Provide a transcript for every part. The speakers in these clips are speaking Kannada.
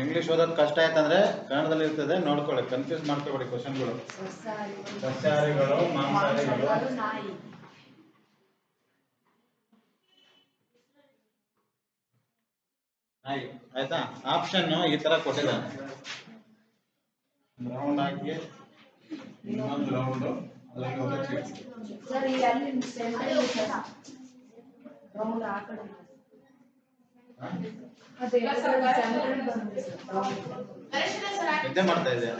ಇಂಗ್ಲಿಷ್ ಓದೋದು ಕಷ್ಟ ಆಯ್ತಂದ್ರೆ ಕನ್ನಡದಲ್ಲಿ ಇರ್ತದೆ, ನೋಡ್ಕೊಳ್ಳಿ ಕನ್ಫ್ಯೂಸ್ ಮಾಡ್ಕೊಬೇಡಿ ಕ್ವಶನ್ಗಳು ಸಸ್ಯಾಹಾರಿಗಳು, ಮಾಂಸಾಹಾರಿಗಳು. ಆಯ್ತಾ? ಆಪ್ಷನ್ ಈ ತರ ಕೊಟ್ಟಿದ್ದಾನೆ ರೌಂಡ್ ಹಾಕಿ ಇನ್ನೊಂದು ರೌಂಡ್ ರೌಂಡ್ ಆ ಕಡೆ ಅದೇ ಸೆಂಟರ್ ಬಂದಿದೆ ಸರ್ round. ನಿದ್ದೆ ಮಾಡ್ತಾ ಇದೆ.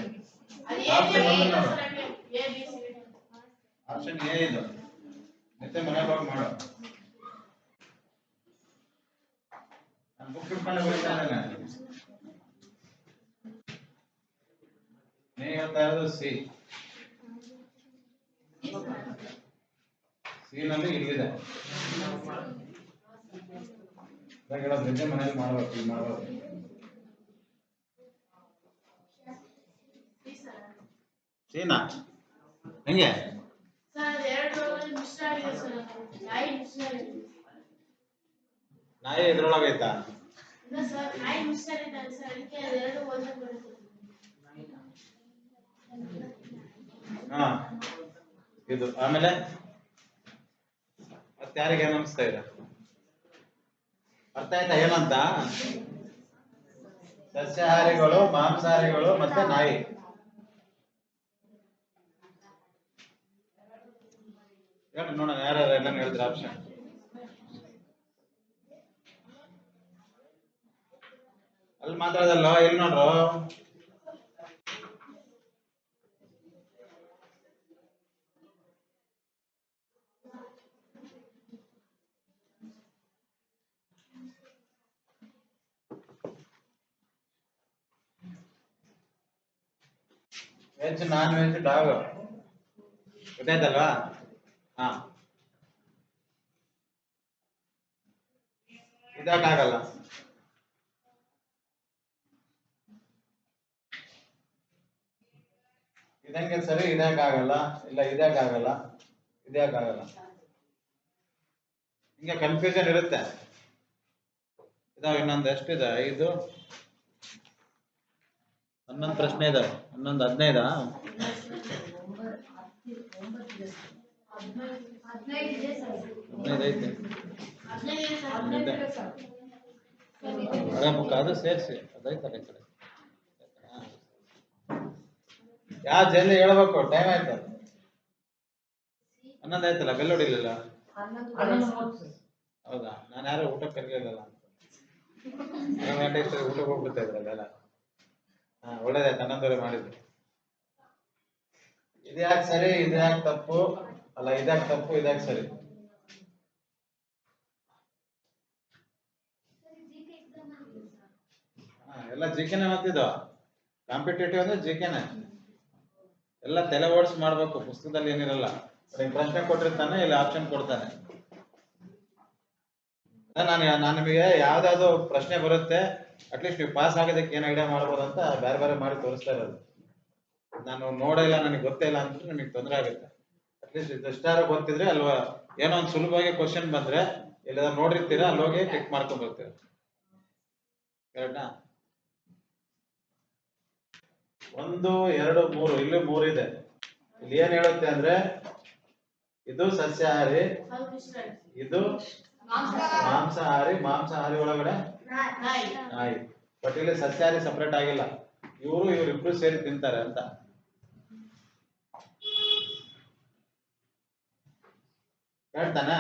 ಆಪ್ಷನ್ ಎ ಇದು ನಿದ್ದೆ ಮನೆಗೆ ಹೋಗಿ ಮಾಡು. ನಾನು ಬುಕ್ ಇಟ್ಕೊಂಡು ಬರ್ತಾ ಇದ್ದೇನೆ. ನೀ ಹೇಳ್ತಾ ಇರೋದು ಸಿ ಸಿ ನಲ್ಲಿ ಇಲ್ಲಿದೆ. ಮನೇಲಿ ಮಾಡ್ಬೇಕು ಈಗ ಮಾಡ್ಬೇಕು. ಸೀನಾ ಹೆಂಗೆ? ನಾಯಿ ಇದ್ರೊಳಗೈತಾ ಹಾ ಇದು ಆಮೇಲೆ? ಮತ್ತೆ ಯಾರಿಗೆ ಏನ್ ಅನಿಸ್ತಾ ಇದೆ ಅರ್ಥ ಆಯ್ತಾ ಏನಂತ ಸಸ್ಯಾಹಾರಿಗಳು, ಮಾಂಸಾಹಾರಿಗಳು ಮತ್ತೆ ನಾಯಿ. ಹೇಳಿ, ನೋಡೋಣ ಯಾರು ಎಲ್ಲ ಹೇಳಿದ್ರೆ ಆಪ್ಷನ್ ಅಲ್ಲಿ ಮಾತಾಡೋದಲ್ಲ ಎಲ್ಲಿ ನೋಡ್ರು? ವೆಜ್ ನಾನ್ ವೆಜ್ ಡಾಗ್ ಗೊತ್ತಾಯ್ತಲ್ವಾ? ಹಾ. ಇದಕ್ಕಾಗಲ್ಲ ಇದಂಗೆ ಸರಿ ಇದಕ್ಕಾಗಲ್ಲ ಇಲ್ಲ ಆಗಲ್ಲ ಆಗಲ್ಲ ಹಿಂಗೆ ಕನ್ಫ್ಯೂಷನ್ ಇರುತ್ತೆ. ಇದಾವ ಇನ್ನೊಂದು, ಎಷ್ಟಿದೆ? ಐದು. ಹನ್ನೊಂದು ಪ್ರಶ್ನೆ ಇದೆ, ಹನ್ನೊಂದು ಹದಿನೈದಾ? ಹದಿನೈದು ಐತಿ. ಬುಕ್ ಅದು ಸೇರಿಸಿ ಅದೈತಲ್ಲ ಈ ಕಡೆ? ಯಾವ ಜಲ್ದಿ ಹೇಳ್ಬೇಕು? ಟೈಮ್ ಆಯ್ತು? ಹನ್ನೊಂದು ಆಯ್ತಲ್ಲ, ಬೆಲ್ಲ ಹೊಡಿಲಿಲ್ಲ? ಹೌದಾ? ನಾನು ಯಾರು ಊಟಕ್ಕೆ ಕರಿಯೋದಲ್ಲ ಅಂತ. ಊಟಕ್ಕೆ ಹೋಗ್ಬಿಡ್ತಾ ಇದ್ರಲ್ಲ ಒಳ್ಳೇದಾಯ್ತು ಹನ್ನೊಂದುವರೆ ಮಾಡಿದ್ವಿ ಇದ್ಯಾಕೆ ಸರಿ ಇದ್ಯಾಕೆ ತಪ್ಪು? ಅಲ್ಲ ಇದ್ಯಾಕೆ ತಪ್ಪು ಇದ್ಯಾಕೆ ಸರಿ? ಎಲ್ಲ ಜಿಕೆನೆ ಮತ್ತಿದ್ದು ಕಾಂಪಿಟೇಟಿವ್ ಅಂದ್ರೆ ಜಿಕೆನೆ ಎಲ್ಲ ತಲೆ ಓಡಿಸಿ ಮಾಡ್ಬೇಕು, ಪುಸ್ತಕದಲ್ಲಿ ಏನಿರಲ್ಲ. ಪ್ರಶ್ನೆ ಕೊಟ್ಟಿರ್ತಾನೆ, ಇಲ್ಲಿ ಆಪ್ಷನ್ ಕೊಡ್ತಾನೆ. ನಾನು ನಾನು ನಿಮಗೆ ಯಾವ್ದಾದ್ರು ಪ್ರಶ್ನೆ ಬರುತ್ತೆ ಅಟ್ಲೀಸ್ಟ್ ನೀವು ಪಾಸ್ ಆಗೋದಕ್ಕೆ ಏನು ಐಡಿಯಾ ಮಾಡ್ಬೋದು ಅಂತ ಬೇರೆ ಬೇರೆ ಮಾಡಿ ತೋರಿಸ್ತಾ ಇರೋದು. ನಾನು ನೋಡಿಲ್ಲ ನನಗೆ ಗೊತ್ತೇ ಇಲ್ಲ ಅಂದ್ರೆ ನಿಮಗೆ ತೊಂದರೆ ಆಗುತ್ತೆ. ಅಟ್ಲೀಸ್ಟ್ ಇದಷ್ಟಾರು ಗೊತ್ತಿದ್ರೆ ಅಲ್ವಾ ಏನೋ ಒಂದು ಸುಲಭವಾಗಿ ಕ್ವಶನ್ ಬಂದ್ರೆ ಇಲ್ಲ ನೋಡಿರ್ತೀರಾ ಅಲ್ಲಿ ಹೋಗಿ ಕ್ಲಿಕ್ ಮಾಡ್ಕೊಂಡ್ ಬರ್ತೀರ ಕರೆಕ್ಟಾ ಒಂದು ಎರಡು ಮೂರು ಇಲ್ಲಿ ಮೂರು ಇದೆ. ಇಲ್ಲಿ ಏನ್ ಹೇಳುತ್ತೆ ಅಂದ್ರೆ ಇದು ಸಸ್ಯಾಹಾರಿ ಇದು ಮಾಂಸಾಹಾರಿ ಮಾಂಸಾಹಾರಿ ಒಳಗಡೆ ನಾಯಿ. ಬಟ್ ಇಲ್ಲಿ ಸಸ್ಯಾಹಾರಿ ಸಪರೇಟ್ ಆಗಿಲ್ಲ. ಇವರು ಇವರಿಬ್ರು ಸೇರಿ ತಿಂತಾರೆ ಅಂತ. ಹೇಳ್ತಾನ?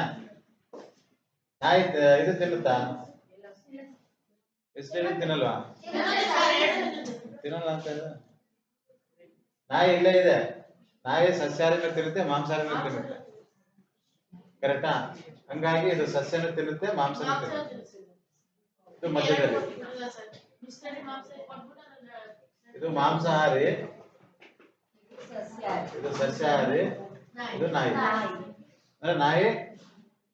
ನಾಯಿ ಇದು ತಿನ್ನುತ್ತಾ? ಎಷ್ಟು ತಿನ್ನಲ್ವಾ? ತಿನ್ನಲ್ಲ ಅಂತ ನಾಯಿ ಇಲ್ಲೇ ಇದೆ. ನಾಯಿ ಸಸ್ಯಾಹಾರಿನೂ ತಿನ್ನುತ್ತೆ ಮಾಂಸಾಹಾರಿನೂ ತಿನ್ನುತ್ತೆ. ಕರೆಕ್ಟಾ ಹಂಗಾಗಿ ಇದು ಸಸ್ಯನೂ ತಿನ್ನುತ್ತೆ, ಮಾಂಸನೂ ತಿನ್ನುತ್ತೆ. ಇದು ಮಧ್ಯದಲ್ಲಿ. ಇದು ಮಾಂಸಾಹಾರಿ. ಇದು ಸಸ್ಯಾಹಾರಿ. ಇದು ನಾಯಿ. ನಾಯಿ ಅಂದ್ರೆ ನಾಯಿ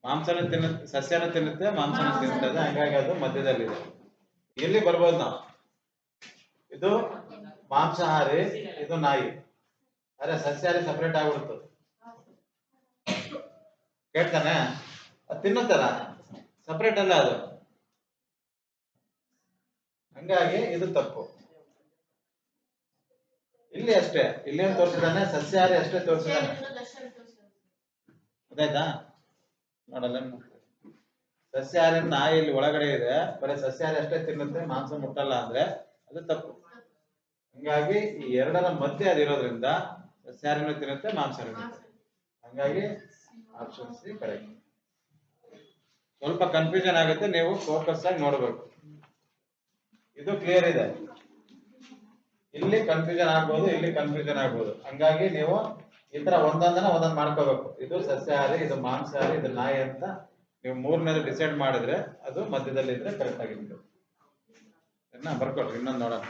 ಮಾಂಸನ ತಿನ್ನ, ಸಸ್ಯನ ತಿನ್ನುತ್ತೆ, ಮಾಂಸನ ತಿನ್ನುತ್ತದೆ. ಹಂಗಾಗಿ ಅದು ಮಧ್ಯದಲ್ಲಿದೆ. ಎಲ್ಲಿ ಬರ್ಬೋದು ನಾವು. ಇದು ಮಾಂಸಾಹಾರಿ, ಇದು ನಾಯಿ. ಅರೆ ಸಸ್ಯಾಹಾರಿ ಸಪರೇಟ್ ಆಗ್ಬಿಡ್ತು. ಕೇಳ್ತಾನೆ? ಅದು ತಿನ್ನುತ್ತಲ್ಲ? ಸಪರೇಟ್ ಅಲ್ಲ ಅದು. ಹಂಗಾಗಿ ಇದು ತಪ್ಪು. ಇಲ್ಲಿ ಅಷ್ಟೇ ಇಲ್ಲೇನ್ ತೋರಿಸಿದಾನೆ ಸಸ್ಯಾಹಾರಿ ಅಷ್ಟೇ ತೋರಿಸಿದಾನೆ ಅದಾಯ್ತಾ? ನೋಡಲ್ಲ ಸಸ್ಯಾಹಾರಿ ನಾಯಿ ಇಲ್ಲಿ ಒಳಗಡೆ ಇದೆ. ಬರೀ ಸಸ್ಯಾಹಾರಿ ಅಷ್ಟೇ ತಿನ್ನುತ್ತೆ, ಮಾಂಸ ಮುಟ್ಟಲ್ಲ ಅಂದ್ರೆ ಅದು ತಪ್ಪು. ಹಂಗಾಗಿ ಈ ಎರಡರ ಮಧ್ಯೆ ಅದಿರೋದ್ರಿಂದ ಸಸ್ಯಾಹಾರಿನೂ ತಿನ್ನುತ್ತೆ ಮಾಂಸ ಹಂಗಾಗಿ ಆಪ್ಷನ್ ಸಿ ಕರೆಕ್ಟ್ ಸ್ವಲ್ಪ ಕನ್ಫ್ಯೂಷನ್ ಆಗುತ್ತೆ, ನೀವು ಫೋಕಸ್ ಆಗಿ ನೋಡ್ಬೇಕು. ಇದು ಕ್ಲಿಯರ್ ಇದೆ. ಇಲ್ಲಿ ಕನ್ಫ್ಯೂಷನ್ ಆಗ್ಬೋದು, ಇಲ್ಲಿ ಕನ್ಫ್ಯೂಷನ್ ಆಗ್ಬೋದು. ಹಂಗಾಗಿ ನೀವು ಈ ತರ ಒಂದೊಂದನ್ನ ಒಂದೊಂದ್ ಮಾಡ್ಕೋಬೇಕು. ಇದು ಸಸ್ಯಾಹಾರಿ ಇದು ಮಾಂಸಹಾರಿ ಇದು ನಾಯಿ ಅಂತ ನೀವು ಮೂರನೇದು ಡಿಸೈಡ್ ಮಾಡಿದ್ರೆ ಅದು ಮಧ್ಯದಲ್ಲಿ ಇದ್ರೆ ಕರೆಕ್ಟ್ ಆಗಿರ್ತದೆ ಬರ್ಕೊಳ್ರಿ ಇನ್ನೊಂದು ನೋಡೋಣ.